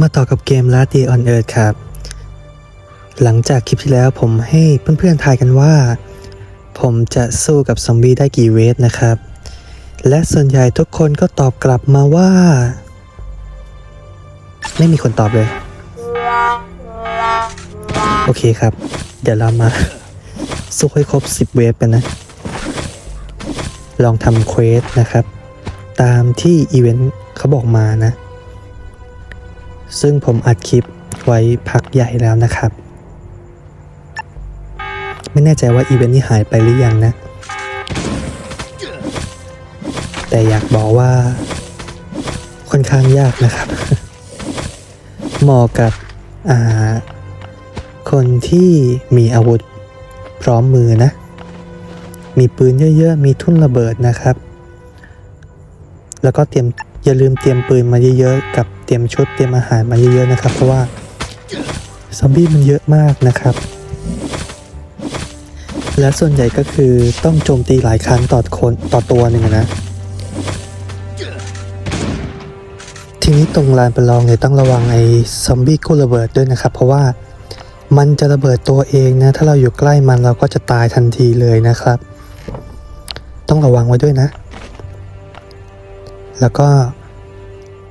มาต่อกับเกม Last Day on Earth ครับ หลังจากคลิปที่แล้วผมให้เพื่อนๆทายกันว่า ผมจะสู้กับซอมบี้ได้กี่เวฟนะครับ และส่วนใหญ่ทุกคนก็ตอบกลับมาว่า ไม่มีคนตอบเลย โอเคครับ เดี๋ยวเรามาสู้ให้ครบ 10 เวฟกันนะ ลองทำเควสนะครับ ตามที่อีเวนต์เขาบอกมานะ ซึ่งผมอัดคลิปไว้พักใหญ่แล้วนะครับ ไม่แน่ใจว่าอีเวนต์นี้หายไปหรือยังนะ แต่อยากบอกว่า ค่อนข้างยากนะครับเหมาะกับคนที่มีอาวุธพร้อมมือนะ มีปืนเยอะๆ มีทุ่นระเบิดนะครับ แล้วก็เตรียมอย่าลืมเตรียมปืนมาเยอะๆ กับ เตรียมชุดเตรียมอาหารมาเยอะๆนะครับ เพราะว่าซอมบี้มันเยอะมากนะครับ และส่วนใหญ่ก็คือต้องโจมตีหลายครั้งต่อคนต่อตัวหนึ่งนะ ทีนี้ตรงลานประลองเนี่ยต้องระวังไอ้ซอมบี้กู้ระเบิดด้วยนะครับ เพราะว่ามันจะระเบิดตัวเองนะ ถ้าเราอยู่ใกล้มันเราก็จะตายทันทีเลยนะครับ ต้องระวังไว้ด้วยนะ แล้วก็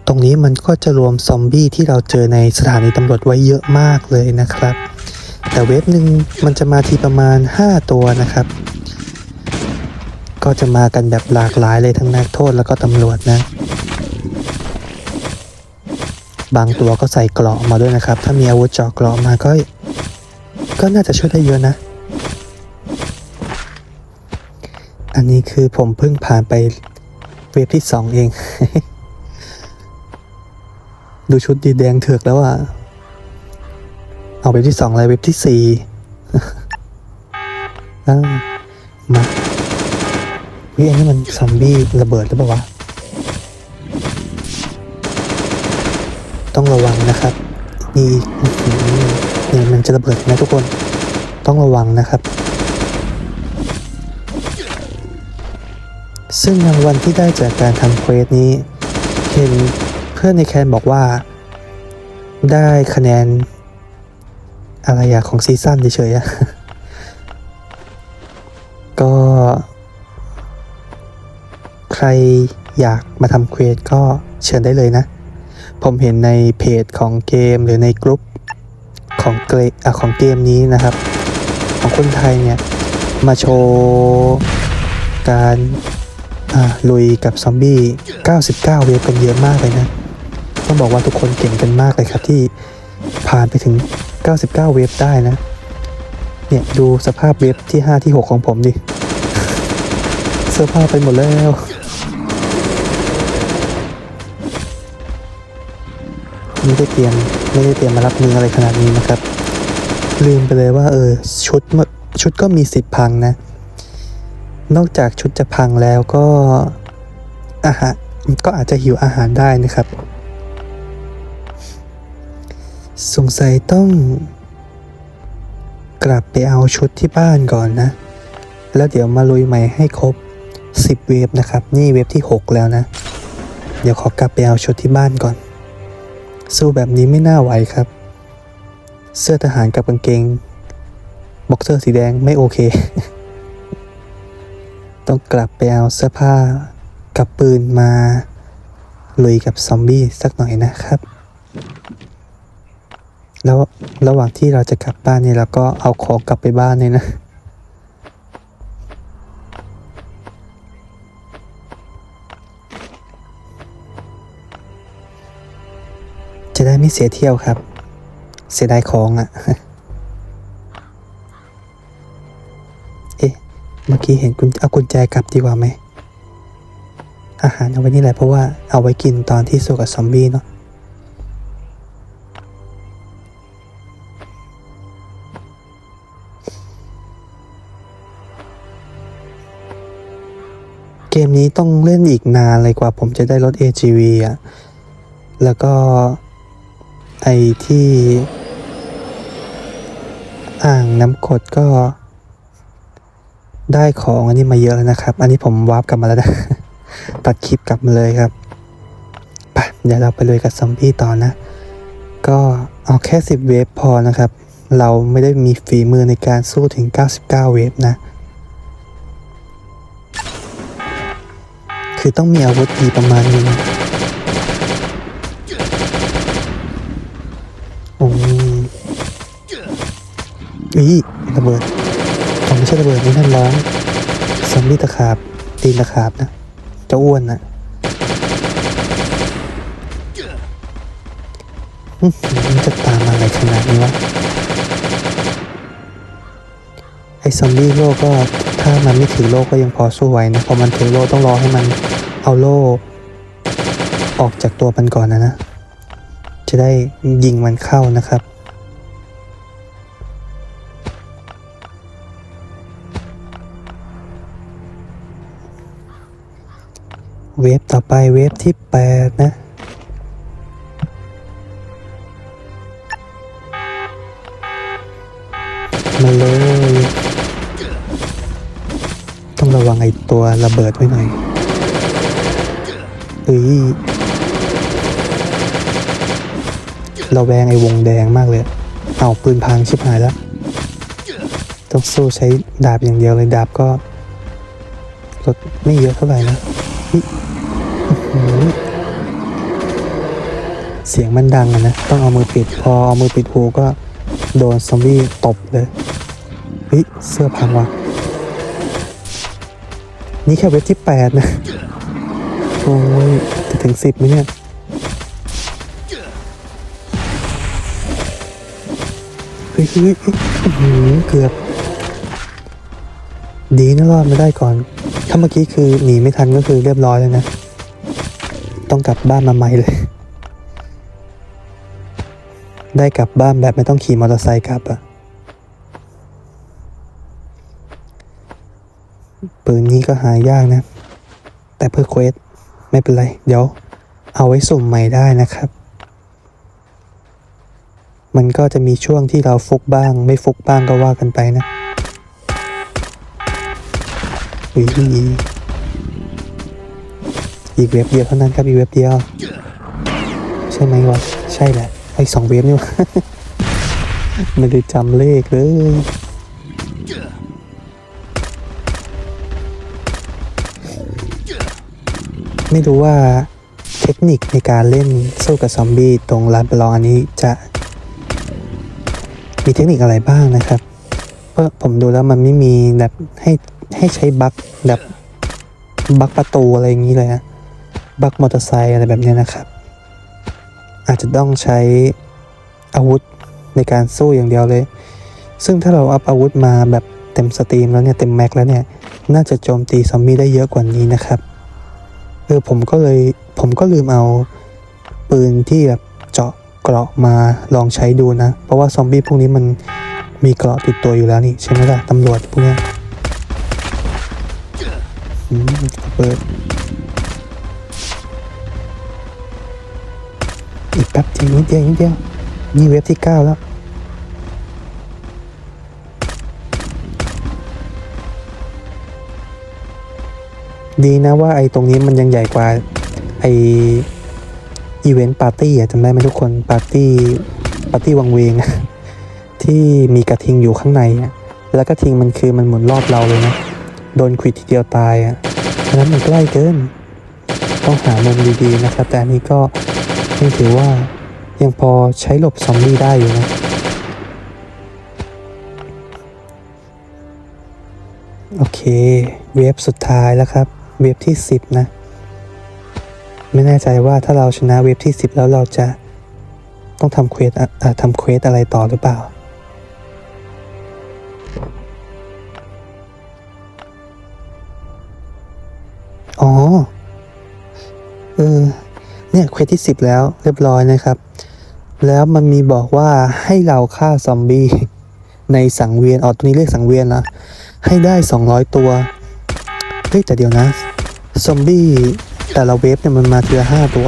ตรงนี้มันก็จะรวมซอมบี้ที่เราเจอในสถานีตำรวจไว้เยอะมากเลยนะครับ แต่เว็บหนึ่งมันจะมาทีประมาณ 5 ตัวนะครับ ก็จะมากันแบบหลากหลายเลยทั้งนักโทษแล้วก็ตำรวจนะ บางตัวก็ใส่เกราะมาด้วยนะครับ ถ้ามีอาวุธเจาะเกราะมาก็ก็น่าจะช่วยได้เยอะนะ อันนี้คือผมเพิ่งผ่านไปเวฟที่สองเอง ดูชุดดีแดงเถือกแล้วอะเอาเว็บที่สองเลยเว็บที่สี่อ่ามาวิอันนี้มันซอมบี้ระเบิดหรือเปล่าวะ ต้องระวังนะครับนี่นี่มันจะระเบิดนะทุกคน ต้องระวังนะครับ ซึ่งรางวัลที่ได้จากการทำเควสนี้เห็น เพื่อนในแคนบอกว่า ได้คะแนน อะไรอะของซีซั่นเฉยๆอะก็ ใครอยากมาทำเควสก็เชิญได้เลยนะ ผมเห็นในเพจของเกมหรือในกลุ่มของเกมอะของเกมนี้นะครับ ของคนไทยเนี่ย มาโชว์การลุยกับซอมบี้ 99 เวฟกันเยอะมากเลยนะ ต้องบอกว่าทุกคนเก่งกันมากเลยครับที่ผ่านไปถึง 99 เวฟได้นะ เนี่ย ดูสภาพเวฟที่ 5 ที่ 6 ของผมดิ เสื้อผ้าไปหมดแล้วไม่ได้เตรียมไม่ได้เตรียมมารับมืออะไรขนาดนี้นะครับ ลืมไปเลยว่า เออ ชุดชุดก็มีสิทธิ์พังนะ นอกจากชุดจะพังแล้วก็อาหารก็อาจจะหิวอาหารได้นะครับ สงสัยต้อง กลับไปเอาชุดที่บ้านก่อนนะ แล้วเดี๋ยวมาลุยใหม่ให้ครบ 10 เวฟนะครับ นี่เวฟที่ 6 แล้วนะ เดี๋ยวขอกลับไปเอาชุดที่บ้านก่อน สู้แบบนี้ไม่น่าไหวครับ เสื้อทหารกับกางเกงบ็อกเซอร์สีแดงไม่โอเค ต้องกลับไปเอาเสื้อผ้ากับปืนมา ลุยกับซอมบี้สักหน่อยนะครับ แล้วระหว่างที่เราจะกลับบ้านเนี่ยเราก็เอาของกลับไปบ้านเลยนะ จะได้ไม่เสียเที่ยวครับ เสียดายของอะ่ะ เอ๊ะ เมื่อกี้เห็นกุญเอากุญแจกลับดีกว่าไหม อาหารเอาไว้นี่แหละเพราะว่าเอาไว้กินตอนที่สู้กับซอมบี้เนาะ มนี้ต้องเล่นอีกนานเลยกว่าผมจะได้รถ AGV อะ แล้วก็ไอที่ อ่างน้ำกดก็ ได้ของอันนี้มาเยอะแล้วนะครับ อันนี้ผมวาร์ปกลับมาแล้วนะ ตัดคลิปกลับมาเลยครับไปเดี๋ยวเราไปเลยกับซอมบี้ต่อนะ ก็เอาแค่ 10 เวฟพอนะครับ เราไม่ได้มีฝีมือในการสู้ถึง 99 เวฟนะ คือต้องมีอาวุธดีประมาณนึงโอ้ยอีระเบิดอ๋อไม่ใช่ระเบิดนี่นั่นร้องซอมบี้ตะขาบตีนตะขาบนะจ้าอ้วนนะมันจะตามมาอะไรขนาดนี้วะ ไอ้ซอมบี้โลกก็ถ้ามันไม่ถือโลกก็ยังพอสู้ไหวนะพอมันถือโลกต้องรอให้มัน เอาโลกออกจากตัวมันก่อนนะนะ จะได้ยิงมันเข้านะครับ เวฟต่อไปเวฟที่แปดนะมาเลย ต้องระวังไอ้ตัวระเบิดไว้หน่อย เอ้ยเราแวงไอ้วงแดงมากเลย เอาปืนพังชิบหายแล้ว ต้องสู้ใช้ดาบอย่างเดียวเลยดาบก็ลดไม่เยอะเท่าไหร่นะเสียงมันดังอะนะ ต้องเอามือปิด พอเอามือปิดหูก็โดนซอมบี้ตบเลยเฮ้ยเสื้อพังว่ะนี่แค่เว็บที่แปดนะ อ้ยจะถึงสิบไหมเนี่ยเฮ้ยเฮ้ยเฮ้ยอื้อหือเกือบ ดีนะรอดมาได้ก่อน ถ้าเมื่อกี้คือหนีไม่ทันก็คือเรียบร้อยเลยนะ ต้องกลับบ้านมาใหม่เลย ได้กลับบ้านแบบไม่ต้องขี่มอเตอร์ไซค์กลับอะปืนนี้ก็หายากนะ แต่เพื่อเควส ไม่เป็นไร เดี๋ยวเอาไว้สุ่มใหม่ได้นะครับ มันก็จะมีช่วงที่เราฟุกบ้าง ไม่ฟุกบ้างก็ว่ากันไปนะอุ๊ยอีกเว็บเดียวเท่านั้นครับอีกเว็บเดียว ใช่ไหมวะ ใช่แหละไอ้สองเว็บนี่วะไม่ได้จำเลขเลย ไม่รู้ว่าเทคนิคในการเล่นสู้กับซอมบี้ตรงลานประลองอันนี้จะ มีเทคนิคอะไรบ้างนะครับ เพราะผมดูแล้วมันไม่มีแบบให้ให้ใช้บั๊กแบบบั๊กประตูอะไรอย่างนี้เลยนะบั๊กมอเตอร์ไซค์อะไรแบบนี้นะครับ อาจจะต้องใช้อาวุธในการสู้อย่างเดียวเลย ซึ่งถ้าเราอัพอาวุธมาแบบเต็มสตรีมแล้วเนี่ยเต็มแม็กแล้วเนี่ย น่าจะโจมตีซอมบี้ได้เยอะกว่านี้นะครับ เออผมก็เลยผมก็ลืมเอาปืนที่แบบเจาะเกราะมาลองใช้ดูนะ เพราะว่าซอมบี้พวกนี้มันมีเกราะติดตัวอยู่แล้วนี่ใช่ไหมล่ะตำรวจพวกเนี้ยอืมเปิดอีกแป๊บเดียวนิดเดียวนิดเดียวนี่เว็บที่เก้าแล้ว ดีนะว่าไอ้ตรงนี้มันยังใหญ่กว่า ไอ้อีเวนต์ปาร์ตี้อะจำได้ไหมทุกคนปาร์ตี้ปาร์ตี้วังเวง ที่มีกระทิงอยู่ข้างในอะแล้วกระทิงมันคือมันหมุนรอบเราเลยนะ โดนควิดทีเดียวตายอะฉะนั้นมันใกล้เกิน ต้องหามุมดีๆนะครับ แต่อันนี้ก็ยังถือว่ายังพอใช้หลบซอมบี้ได้อยู่นะโอเค เวฟสุดท้ายแล้วครับ เวฟที่ 10 นะ ไม่แน่ใจว่าถ้าเราชนะเวฟที่ 10 แล้วเราจะต้องทำเควสอะอะทำเควสอะไรต่อหรือเปล่า อ๋อ เออ เนี่ยเควสที่ 10 แล้วเรียบร้อยนะครับ แล้วมันมีบอกว่าให้เราฆ่าซอมบี้ในสังเวียน อ๋อตรงนี้เรียกสังเวียนนะ ให้ได้ 200 ตัว เฮ้ยแต่เดี๋ยวนะ ซอมบี้แต่ละเวฟเนี่ยมันมาทีละห้าตัว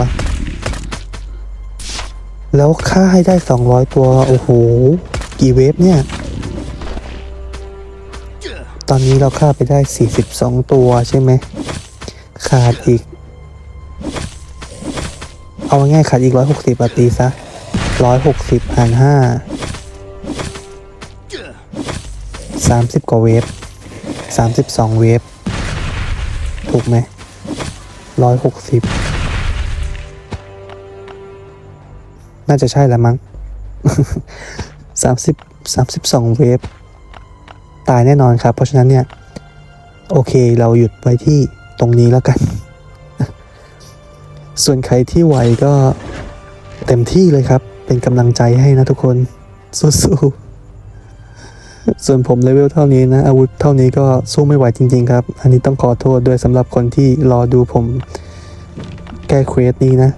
แล้วค่าให้ได้200ตัว โอ้โห กี่เวฟเนี่ย ตอนนี้เราฆ่าไปได้42ตัวใช่ไหม ขาดอีก เอาง่ายขาดอีก160ปตีซะร้อยหกสิบหารห้าสามสิบกว่าเวฟสามสิบสองเวฟ ถูกไหมร้อยหกสิบน่าจะใช่แล้วมั้งสามสิบสามสิบสองเวฟตายแน่นอนครับ เพราะฉะนั้นเนี่ย โอเคเราหยุดไว้ที่ตรงนี้แล้วกัน ส่วนใครที่ไหวก็เต็มที่เลยครับ เป็นกำลังใจให้นะทุกคนสู้ๆ ส่วนผมเลเวลเท่านี้นะ อาวุธเท่านี้ก็สู้ไม่ไหวจริง ๆ ครับ อันนี้ต้องขอโทษด้วยสำหรับคนที่รอดูผมแก้เควสนี้นะ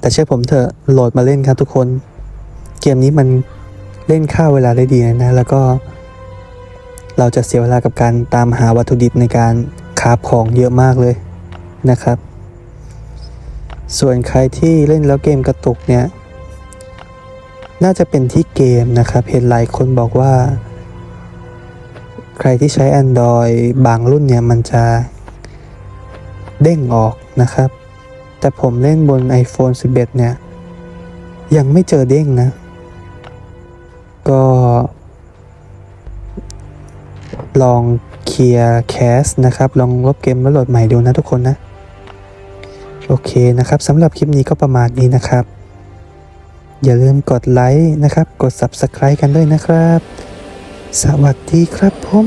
แต่เชื่อผมเถอะโหลดมาเล่นครับทุกคน เกมนี้มันเล่นค่าเวลาได้ดีนะ แล้วก็เราจะเสียเวลากับการตามหาวัตถุดิบในการคราฟของเยอะมากเลยนะครับ ส่วนใครที่เล่นแล้วเกมกระตุกเนี่ย น่าจะเป็นที่เกมนะครับ เห็นหลายคนบอกว่า ใครที่ใช้ Android บางรุ่นเนี่ย มันจะเด้งออกนะครับ แต่ผมเล่นบน iPhone 11 เนี่ย ยังไม่เจอเด้งนะ ก็ลองเคลียร์แคสนะครับ ลองลบเกมแล้วโหลดใหม่ดูนะทุกคนนะ โอเคนะครับสำหรับคลิปนี้ก็ประมาณนี้นะครับ อย่าลืมกดไลค์นะครับ กด Subscribe กันด้วยนะครับ สวัสดีครับผม